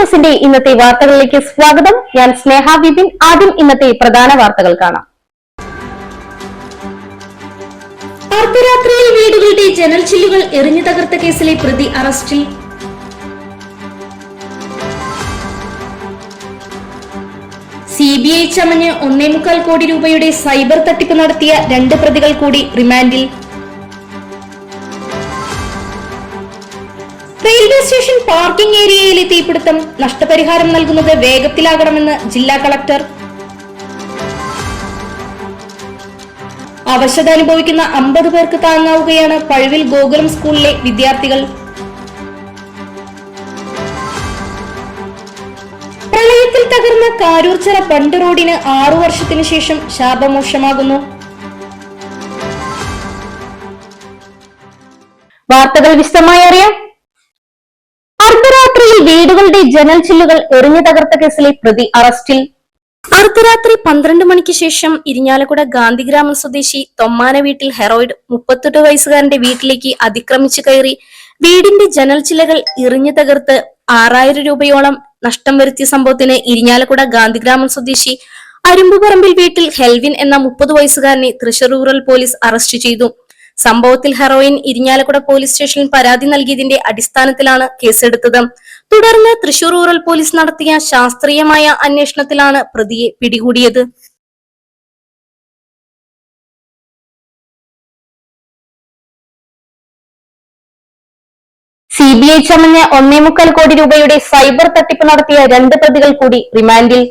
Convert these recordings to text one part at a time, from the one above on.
ന്യൂസിന്റെ ഇന്നത്തെ വാർത്തകളിലേക്ക് സ്വാഗതം. ഞാൻ സ്നേഹ വിപിൻ. ആദ്യം ഇന്നത്തെ പ്രധാന വാർത്തകൾ കാണാം. അർദ്ധരാത്രിയിൽ വീടുകളുടെ ജനൽ ചില്ലുകൾ എറിഞ്ഞു തകർത്ത കേസിലെ പ്രതി അറസ്റ്റിൽ. സി ബി ഐ ചമഞ്ഞ് ഒന്നേ മുക്കാൽ കോടി രൂപയുടെ സൈബർ തട്ടിപ്പ് നടത്തിയ രണ്ട് പ്രതികൾ കൂടി റിമാൻഡിൽ. റെയിൽവേ സ്റ്റേഷൻ പാർക്കിംഗ് ഏരിയയിലെ തീപിടുത്തം നഷ്ടപരിഹാരം നൽകുന്നത് വേഗത്തിലാകണമെന്ന് ജില്ലാ കളക്ടർ. അവശത അനുഭവിക്കുന്ന അമ്പത് പേർക്ക് താങ്ങാവുകയാണ് പഴുവിൽ ഗോകുലം സ്കൂളിലെ വിദ്യാർത്ഥികൾ. പ്രളയത്തിൽ തകർന്ന കാരൂർച്ചിറ ബണ്ട് റോഡിന് ആറു വർഷത്തിനു ശേഷം ശാപമോക്ഷമാകുന്നു. വാർത്തകൾ വിശദമായി അറിയാം. വീടുകളുടെ ജനൽ ചില്ലുകൾ എറിഞ്ഞു തകർത്ത കേസിലെ പ്രതി അറസ്റ്റിൽ. അർദ്ധരാത്രി പന്ത്രണ്ട് മണിക്ക് ശേഷം ഇരിഞ്ഞാലക്കുട ഗാന്ധിഗ്രാമം സ്വദേശി തൊമ്മാന വീട്ടിൽ ഹെറോയിഡ് മുപ്പത്തെട്ട് വയസ്സുകാരന്റെ വീട്ടിലേക്ക് അതിക്രമിച്ചു കയറി. വീടിന്റെ ജനൽ ചിലകൾ എറിഞ്ഞു തകർത്ത് ആറായിരം രൂപയോളം നഷ്ടം വരുത്തിയ സംഭവത്തിന് ഇരിഞ്ഞാലക്കുട ഗാന്ധിഗ്രാമം സ്വദേശി അരുമ്പുപറമ്പിൽ വീട്ടിൽ ഹെൽവിൻ എന്ന മുപ്പത് വയസ്സുകാരനെ തൃശൂർ റൂറൽ പോലീസ് അറസ്റ്റ് ചെയ്തു. സംഭവത്തിൽ ഹെറോയിൻ ഇരിഞ്ഞാലക്കുട പോലീസ് സ്റ്റേഷനിൽ പരാതി നൽകിയതിന്റെ അടിസ്ഥാനത്തിലാണ് കേസെടുത്തത്. തുടർന്ന് തൃശൂർ റൂറൽ പോലീസ് നടത്തിയ ശാസ്ത്രീയമായ അന്വേഷണത്തിലാണ് പ്രതിയെ പിടികൂടിയത്. സി ബി ഐ ചമഞ്ഞ് ഒന്നേ മുക്കാൽ കോടി രൂപയുടെ സൈബർ തട്ടിപ്പ് നടത്തിയ രണ്ട് പ്രതികൾ കൂടി റിമാൻഡിൽ.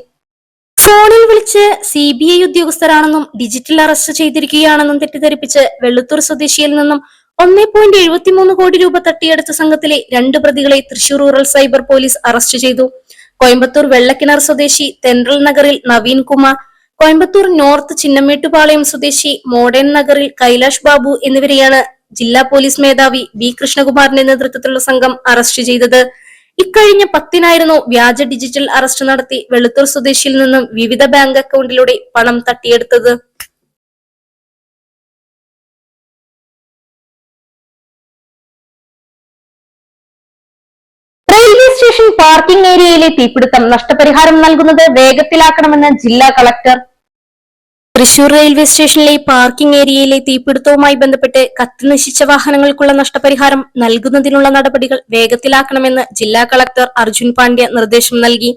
ഫോണിൽ വിളിച്ച് സി ബി ഐ ഉദ്യോഗസ്ഥരാണെന്നും ഡിജിറ്റൽ അറസ്റ്റ് ചെയ്തിരിക്കുകയാണെന്നും തെറ്റിദ്ധരിപ്പിച്ച് വെള്ളുത്തൂർ സ്വദേശിയിൽ നിന്നും ഒന്നേ പോയിന്റ് എഴുപത്തിമൂന്ന് കോടി രൂപ തട്ടിയെടുത്ത സംഘത്തിലെ രണ്ട് പ്രതികളെ Thrissur rural cyber police arrest ചെയ്തു. കോയമ്പത്തൂർ വെള്ളക്കിണർ സ്വദേശി തെൻട്രൽ നഗറിൽ നവീൻ കുമാർ കോയമ്പത്തൂർ നോർത്ത് ചിന്നമേട്ടുപാളയം സ്വദേശി മോഡേൺ നഗറിൽ കൈലാഷ് ബാബു എന്നിവരെയാണ് ജില്ലാ പോലീസ് മേധാവി ബി കൃഷ്ണകുമാറിന്റെ നേതൃത്വത്തിലുള്ള സംഘം അറസ്റ്റ് ചെയ്തത്. ഇക്കഴിഞ്ഞ പത്തിനായിരുന്നു വ്യാജ ഡിജിറ്റൽ അറസ്റ്റ് നടത്തി വെളുത്തൂർ സ്വദേശിയിൽ നിന്നും വിവിധ ബാങ്ക് അക്കൗണ്ടിലൂടെ പണം തട്ടിയെടുത്തത്. റെയിൽവേ സ്റ്റേഷൻ പാർക്കിംഗ് ഏരിയയിലെ തീപിടുത്തം നഷ്ടപരിഹാരം നൽകുന്നത് വേഗത്തിലാക്കണമെന്ന് ജില്ലാ കളക്ടർ തൃശൂർ റെയിൽവേ സ്റ്റേഷനിലെ പാർക്കിംഗ് ഏരിയയിലെ തീപിടുത്തവുമായി ബന്ധപ്പെട്ട് കത്തിനശിച്ച വാഹനങ്ങൾക്കുള്ള നഷ്ടപരിഹാരം നൽകുന്നതിനുള്ള നടപടികൾ വേഗത്തിലാക്കണമെന്ന് ജില്ലാ കളക്ടർ അർജുൻ പാണ്ഡ്യ നിർദ്ദേശം നൽകി.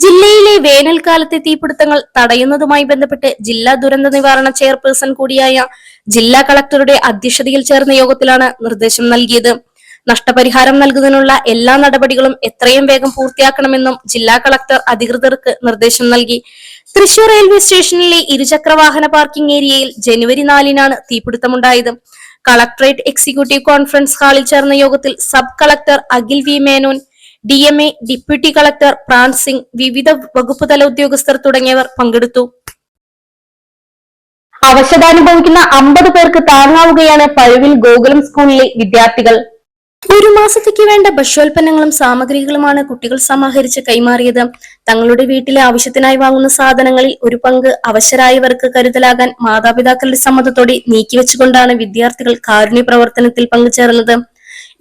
ജില്ലയിലെ വേനൽക്കാലത്തെ തീപിടുത്തങ്ങൾ തടയുന്നതുമായി ബന്ധപ്പെട്ട് ജില്ലാ ദുരന്ത നിവാരണ ചെയർപേഴ്സൺ കൂടിയായ ജില്ലാ കളക്ടറുടെ അധ്യക്ഷതയിൽ ചേർന്ന യോഗത്തിലാണ് നിർദ്ദേശം നൽകിയത്. നഷ്ടപരിഹാരം നൽകുന്നതിനുള്ള എല്ലാ നടപടികളും എത്രയും വേഗം പൂർത്തിയാക്കണമെന്നും ജില്ലാ കളക്ടർ അധികൃതർക്ക് നിർദ്ദേശം നൽകി. തൃശൂർ റെയിൽവേ സ്റ്റേഷനിലെ ഇരുചക്രവാഹന പാർക്കിംഗ് ഏരിയയിൽ ജനുവരി നാലിനാണ് തീപിടുത്തമുണ്ടായത്. കളക്ടറേറ്റ് എക്സിക്യൂട്ടീവ് കോൺഫറൻസ് ഹാളിൽ ചേർന്ന യോഗത്തിൽ sub collector Akhil V Menon D M A deputy collector Pran Singh വിവിധ വകുപ്പ് തല ഉദ്യോഗസ്ഥർ തുടങ്ങിയവർ പങ്കെടുത്തു. അവശത അനുഭവിക്കുന്ന അമ്പത് പേർക്ക് താങ്ങാവുകയാണ് പഴുവിൽ ഗോകുലം സ്കൂളിലെ വിദ്യാർത്ഥികൾ. മാസത്തേക്ക് വേണ്ട ഭക്ഷ്യോൽപ്പന്നങ്ങളും സാമഗ്രികളുമാണ് കുട്ടികൾ സമാഹരിച്ച് കൈമാറിയത്. തങ്ങളുടെ വീട്ടിലെ ആവശ്യത്തിനായി വാങ്ങുന്ന സാധനങ്ങളിൽ ഒരു പങ്ക് അവശരായവർക്ക് കരുതലാകാൻ മാതാപിതാക്കളുടെ സമ്മതത്തോടെ നീക്കിവെച്ചുകൊണ്ടാണ് വിദ്യാർത്ഥികൾ കാരുണ്യ പ്രവർത്തനത്തിൽ പങ്കുചേർന്നത്.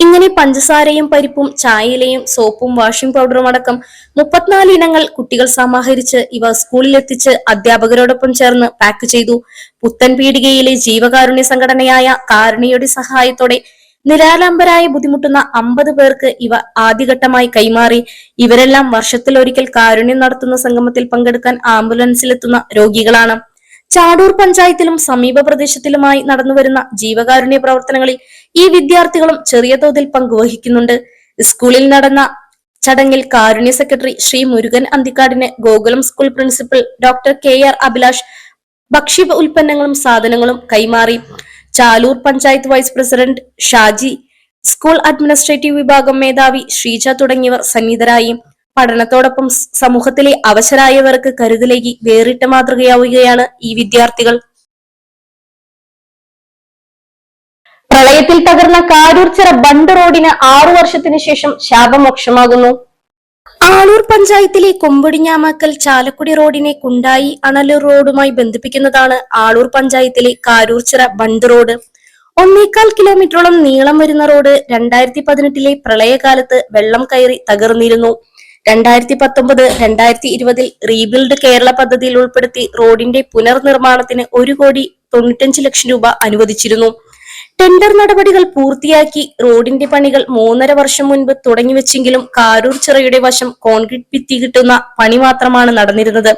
ഇങ്ങനെ പഞ്ചസാരയും പരിപ്പും ചായയിലയും സോപ്പും വാഷിംഗ് പൗഡറും അടക്കം മുപ്പത്തിനാല് ഇനങ്ങൾ കുട്ടികൾ സമാഹരിച്ച് ഇവ സ്കൂളിലെത്തിച്ച് അധ്യാപകരോടൊപ്പം ചേർന്ന് പാക്ക് ചെയ്തു. പുത്തൻ പീടികയിലെ ജീവകാരുണ്യ സംഘടനയായ കാരുണ്യയുടെ സഹായത്തോടെ നിരാലംബരായി ബുദ്ധിമുട്ടുന്ന അമ്പത് പേർക്ക് ഇവ ആദ്യഘട്ടമായി കൈമാറി. ഇവരെല്ലാം വർഷത്തിൽ ഒരിക്കൽ കാരുണ്യം നടത്തുന്ന സംഗമത്തിൽ പങ്കെടുക്കാൻ ആംബുലൻസിലെത്തുന്ന രോഗികളാണ്. ചാടൂർ പഞ്ചായത്തിലും സമീപ പ്രദേശത്തിലുമായി നടന്നുവരുന്ന ജീവകാരുണ്യ പ്രവർത്തനങ്ങളിൽ ഈ വിദ്യാർത്ഥികളും ചെറിയ തോതിൽ പങ്കുവഹിക്കുന്നുണ്ട്. സ്കൂളിൽ നടന്ന ചടങ്ങിൽ കാരുണ്യ secretary Shri Murugan അന്തിക്കാടിനെ Gokulam school principal doctor K R Abhilash ഭക്ഷ്യ ഉൽപ്പന്നങ്ങളും സാധനങ്ങളും കൈമാറി. Chalur panchayat vice president Shaji school administrative വിഭാഗം മേധാവി ശ്രീജ തുടങ്ങിയവർ സന്നിധരായി പഠനത്തോടൊപ്പം സമൂഹത്തിലെ അവശരായവർക്ക് കരുതലേകി വേറിട്ട മാതൃകയാവുകയാണ് ഈ വിദ്യാർത്ഥികൾ. പ്രളയത്തിൽ തകർന്ന കാരൂർച്ചിറ ബണ്ട് റോഡിന് ആറു വർഷത്തിനു ശേഷം ശാപമോക്ഷമാകുന്നു. ആളൂർ പഞ്ചായത്തിലെ കൊമ്പടിഞ്ഞാമാക്കൽ ചാലക്കുടി റോഡിനെ കുണ്ടായി അണലൂർ റോഡുമായി ബന്ധിപ്പിക്കുന്നതാണ് ആളൂർ പഞ്ചായത്തിലെ കാരൂർച്ചിറ ബണ്ട് റോഡ്. ഒന്നേക്കാൽ കിലോമീറ്ററോളം നീളം വരുന്ന റോഡ് രണ്ടായിരത്തി പതിനെട്ടിലെ പ്രളയകാലത്ത് വെള്ളം കയറി തകർന്നിരുന്നു. രണ്ടായിരത്തി പത്തൊമ്പത് രണ്ടായിരത്തി ഇരുപതിൽ റീബിൽഡ് കേരള പദ്ധതിയിൽ ഉൾപ്പെടുത്തി റോഡിന്റെ പുനർനിർമ്മാണത്തിന് ഒരു കോടി തൊണ്ണൂറ്റഞ്ച് ലക്ഷം രൂപ അനുവദിച്ചിരുന്നു. ടെൻഡർ നടപടികൾ പൂർത്തിയാക്കി റോഡിന്റെ പണികൾ മൂന്നര വർഷം മുൻപ് തുടങ്ങിവെച്ചെങ്കിലും കാരൂർ ചിറയുടെ വശം കോൺക്രീറ്റ് ഭിത്തി കിട്ടുന്ന പണി മാത്രമാണ് നടന്നിരുന്നത്.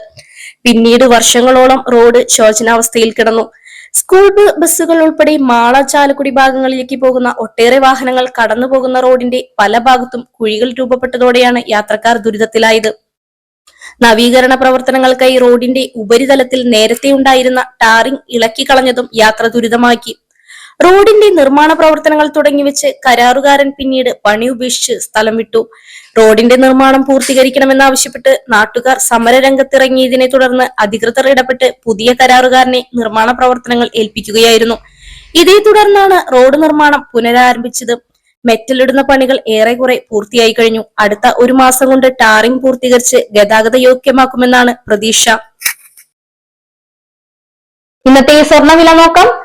പിന്നീട് വർഷങ്ങളോളം റോഡ് ശോചനാവസ്ഥയിൽ കിടന്നു. സ്കൂൾ ബസ്സുകൾ ഉൾപ്പെടെ മാള ചാലക്കുടി ഭാഗങ്ങളിലേക്ക് പോകുന്ന ഒട്ടേറെ വാഹനങ്ങൾ കടന്നു പോകുന്ന റോഡിന്റെ പല ഭാഗത്തും കുഴികൾ രൂപപ്പെട്ടതോടെയാണ് യാത്രക്കാർ ദുരിതത്തിലായത്. നവീകരണ പ്രവർത്തനങ്ങൾക്കായി റോഡിന്റെ ഉപരിതലത്തിൽ നേരത്തെ ഉണ്ടായിരുന്ന ടാറിംഗ് ഇളക്കി കളഞ്ഞതും യാത്ര ദുരിതമാക്കി. റോഡിന്റെ നിർമ്മാണ പ്രവർത്തനങ്ങൾ തുടങ്ങിവെച്ച് കരാറുകാരൻ പിന്നീട് പണി ഉപേക്ഷിച്ച് സ്ഥലം വിട്ടു. റോഡിന്റെ നിർമ്മാണം പൂർത്തീകരിക്കണമെന്നാവശ്യപ്പെട്ട് നാട്ടുകാർ സമരരംഗത്തിറങ്ങിയതിനെ തുടർന്ന് അധികൃതർ ഇടപെട്ട് പുതിയ കരാറുകാരനെ നിർമ്മാണ പ്രവർത്തനങ്ങൾ ഏൽപ്പിക്കുകയായിരുന്നു. ഇതേ തുടർന്നാണ് റോഡ് നിർമ്മാണം പുനരാരംഭിച്ചത്. മെറ്റലിടുന്ന പണികൾ ഏറെക്കുറെ പൂർത്തിയായി കഴിഞ്ഞു. അടുത്ത ഒരു മാസം കൊണ്ട് ടാറിംഗ് പൂർത്തീകരിച്ച് ഗതാഗത യോഗ്യമാക്കുമെന്നാണ് പ്രതീക്ഷ. ഇന്നത്തെ സ്വർണവില നോക്കാം.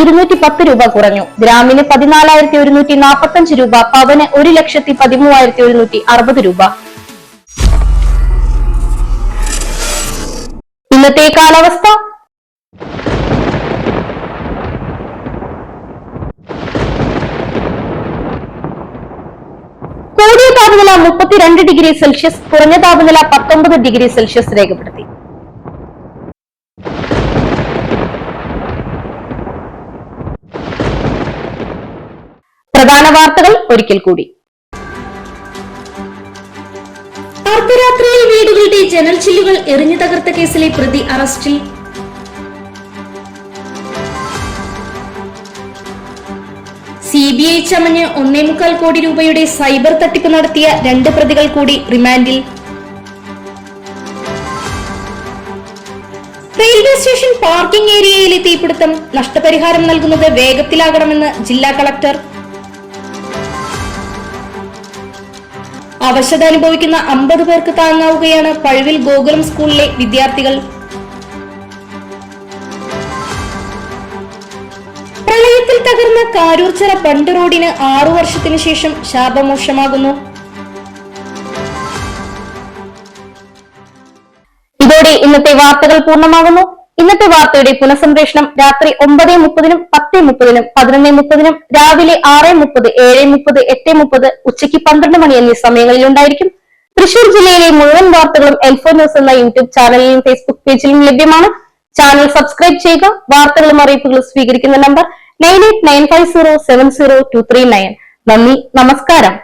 ഇരുന്നൂറ്റി പത്ത് രൂപ കുറഞ്ഞു. ഗ്രാമിന് പതിനാലായിരത്തി ഒരുന്നൂറ്റി നാൽപ്പത്തി അഞ്ച് രൂപ പവന് ഒരു ലക്ഷത്തി പതിമൂവായിരത്തി ഒരുന്നൂറ്റി അറുപത് രൂപ. ഇന്നത്തെ കാലാവസ്ഥ? കൂടിയ താപനില മുപ്പത്തിരണ്ട് ഡിഗ്രി സെൽഷ്യസ് കുറഞ്ഞ താപനില പത്തൊമ്പത് ഡിഗ്രി സെൽഷ്യസ് രേഖപ്പെടുത്തി. പ്രധാന വാർത്തകൾ ഒരിക്കൽ കൂടി. അർദ്ധരാത്രിയിൽ വീടുകളുടെ ജനൽ ചില്ലുകൾ എറിഞ്ഞു തകർത്ത കേസിലെ പ്രതി അറസ്റ്റിൽ. സി ബി ഐ ചമഞ്ഞ് കോടി രൂപയുടെ സൈബർ തട്ടിപ്പ് നടത്തിയ രണ്ട് പ്രതികൾ കൂടി റിമാൻഡിൽ. റെയിൽവേ സ്റ്റേഷൻ പാർക്കിംഗ് ഏരിയയിലെ തീപിടുത്തം നഷ്ടപരിഹാരം നൽകുന്നത് വേഗത്തിലാകണമെന്ന് ജില്ലാ കളക്ടർ അവശത അനുഭവിക്കുന്ന അമ്പത് പേർക്ക് താങ്ങാവുകയാണ് പഴുവിൽ ഗോകുലം സ്കൂളിലെ വിദ്യാർത്ഥികൾ. പ്രളയത്തിൽ തകർന്ന കാരൂർച്ചിറ പണ്ട് റോഡിന് ആറു വർഷത്തിനു ശേഷം ശാപമോക്ഷമാകുന്നു. ഇതോടെ ഇന്നത്തെ വാർത്തകൾ പൂർണമാകുന്നു. ഇന്നത്തെ വാർത്തയുടെ പുനഃസംപ്രേഷണം രാത്രി ഒമ്പത് മുപ്പതിനും പത്ത് മുപ്പതിനും പതിനൊന്ന് മുപ്പതിനും രാവിലെ ആറ് മുപ്പത് ഏഴ് മുപ്പത് എട്ട് മുപ്പത് ഉച്ചയ്ക്ക് പന്ത്രണ്ട് മണി എന്നീ സമയങ്ങളിൽ ഉണ്ടായിരിക്കും. തൃശൂർ ജില്ലയിലെ മുഴുവൻ വാർത്തകളും എൽഫോ ന്യൂസ് എന്ന യൂട്യൂബ് ചാനലിലും ഫേസ്ബുക്ക് പേജിലും ലഭ്യമാണ്. ചാനൽ സബ്സ്ക്രൈബ് ചെയ്യുക വാർത്തകളും അറിയിപ്പുകളും സ്വീകരിക്കുന്ന number nine eight nine five zero seven zero two three nine. നന്ദി നമസ്കാരം.